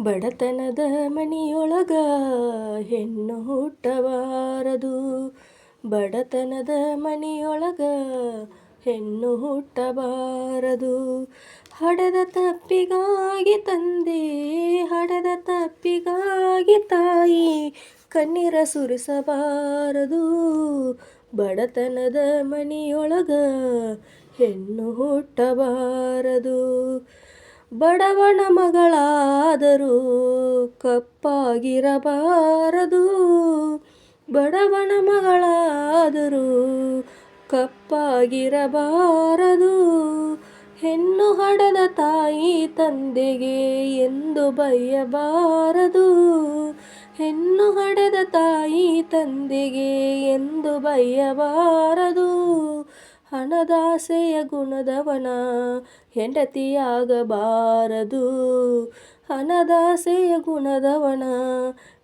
ಬಡತನದ ಮನಿಯೊಳಗ ಹೆಣ್ಣು ಹುಟ್ಟಬಾರದು. ಬಡತನದ ಮನಿಯೊಳಗ ಹೆಣ್ಣು ಹುಟ್ಟಬಾರದು. ಹಡದ ತಪ್ಪಿಗಾಗಿ ತಂದೆ, ಹಡದ ತಪ್ಪಿಗಾಗಿ ತಾಯಿ, ಕಣ್ಣೀರ ಸುರಿಸಬಾರದು. ಬಡತನದ ಮನಿಯೊಳಗ ಹೆಣ್ಣು ಹುಟ್ಟಬಾರದು. ಬಡವನ ಮಗಳಾದರೂ ಕಪ್ಪಾಗಿರಬಾರದು. ಬಡವನ ಮಗಳಾದರೂ ಕಪ್ಪಾಗಿರಬಾರದು. ಹೆಣ್ಣು ಹಡದ ತಾಯಿ ತಂದೆಗೆ ಎಂದು ಬಯ್ಯಬಾರದು ಹೆಣ್ಣು ಹಡದ ತಾಯಿ ತಂದೆಗೆ ಎಂದು ಬಯ್ಯಬಾರದು ಹಣದಾಸೆಯ ಗುಣದವನ ಹೆಂಡತಿಯಾಗಬಾರದು. ಹಣದಾಸೆಯ ಗುಣದವನ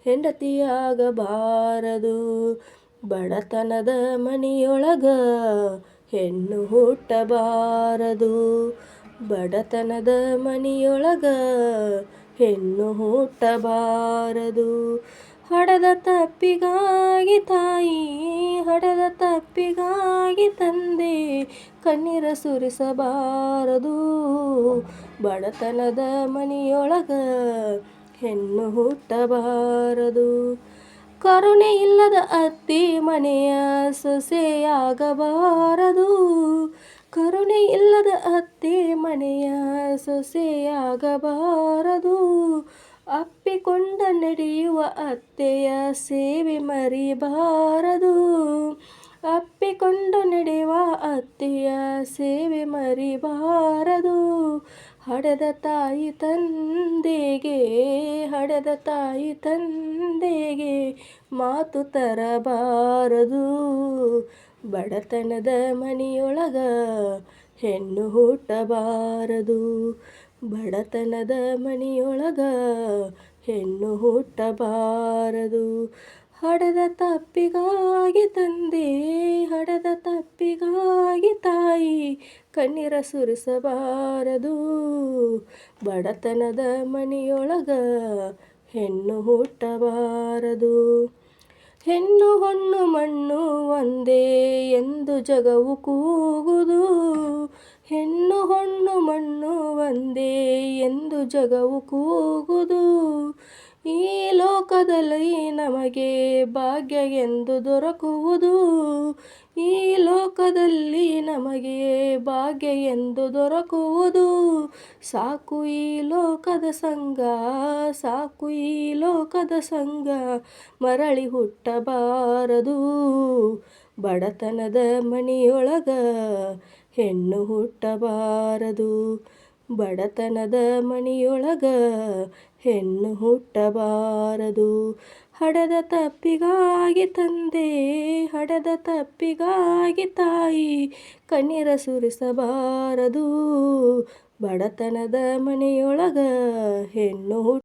ಹೆಂಡತಿಯಾಗಬಾರದು. ಬಡತನದ ಮನೆಯೊಳಗ ಹೆಣ್ಣು ಹುಟ್ಟಬಾರದು. ಬಡತನದ ಮನೆಯೊಳಗ ಹೆಣ್ಣು ಹುಟ್ಟಬಾರದು. ಹಡದ ತಪ್ಪಿಗಾಗಿ ತಾಯಿ, ಹಡದ ತಪ್ಪಿಗಾಗಿ ತಂದೆ, ಕಣ್ಣೀರ ಸುರಿಸಬಾರದು. ಬಡತನದ ಮನೆಯೊಳಗ ಹೆಣ್ಣು ಹುಟ್ಟಬಾರದು. ಕರುಣೆ ಇಲ್ಲದ ಅತ್ತಿ ಮನೆಯ ಸೊಸೆಯಾಗಬಾರದು. ಕರುಣೆ ಇಲ್ಲದ ಅತ್ತೆ ಮನೆಯ ಸೊಸೆಯಾಗಬಾರದು. ಅಪ್ಪಿಕೊಂಡ ನಡೆಯುವ ಅತ್ತೆಯ ಸೇವೆ ಮರಿಬಾರದು. ಅಪ್ಪಿಕೊಂಡು ನಡೆಯುವ ಅತ್ತೆಯ ಸೇವೆ ಮರಿಬಾರದು. ಹಡೆದ ತಾಯಿ ತಂದೆಗೆ, ಹಡೆದ ತಾಯಿ ತಂದೆಗೆ ಮಾತು ತರಬಾರದು. ಬಡತನದ ಮನೆಯೊಳಗ ಹೆಣ್ಣು ಹುಟ್ಟಬಾರದು. ಬಡತನದ ಮನಿಯೊಳಗ ಹೆಣ್ಣು ಹುಟ್ಟಬಾರದು. ಹಡದ ತಪ್ಪಿಗಾಗಿ ತಂದೆ ಹಡದ ತಪ್ಪಿಗಾಗಿ ತಾಯಿ ಕಣ್ಣೀರ ಸುರಿಸಬಾರದು. ಬಡತನದ ಮನೆಯೊಳಗ ಹೆಣ್ಣು ಹುಟ್ಟಬಾರದು. ಹೆಣ್ಣು ಹೊಣ್ಣು ಮಣ್ಣು ಒಂದೇ ಎಂದು ಜಗವು ಕೂಗುದು. ಹೆಣ್ಣು ಹೊಣ್ಣು ಮಣ್ಣು ಒಂದೇ ಎಂದು ಜಗವು ಕೂಗುದು. ಈ ಲೋಕದಲ್ಲಿ ನಮಗೆ ಭಾಗ್ಯ ಎಂದು ದೊರಕುವುದು. ಈ ಲೋಕದಲ್ಲಿ ನಮಗೆ ಭಾಗ್ಯ ಎಂದು ದೊರಕುವುದು. ಸಾಕು ಈ ಲೋಕದ ಸಂಗ ಸಾಕು ಈ ಲೋಕದ ಸಂಗ ಮರಳಿ ಹುಟ್ಟಬಾರದು. ಬಡತನದ ಮನಿಯೊಳಗ ಹೆಣ್ಣು ಹುಟ್ಟಬಾರದು. ಬಡತನದ ಮನಿಯೊಳಗ ಹೆಣ್ಣು ಹುಟ್ಟಬಾರದು. ಹಡದ ತಪ್ಪಿಗಾಗಿ ತಂದೆ ಹಡದ ತಪ್ಪಿಗಾಗಿ ತಾಯಿ. ಕಣ್ಣೀರ ಸುರಿಸಬಾರದು ಬಡತನದ ಮನೆಯೊಳಗ ಹೆಣ್ಣು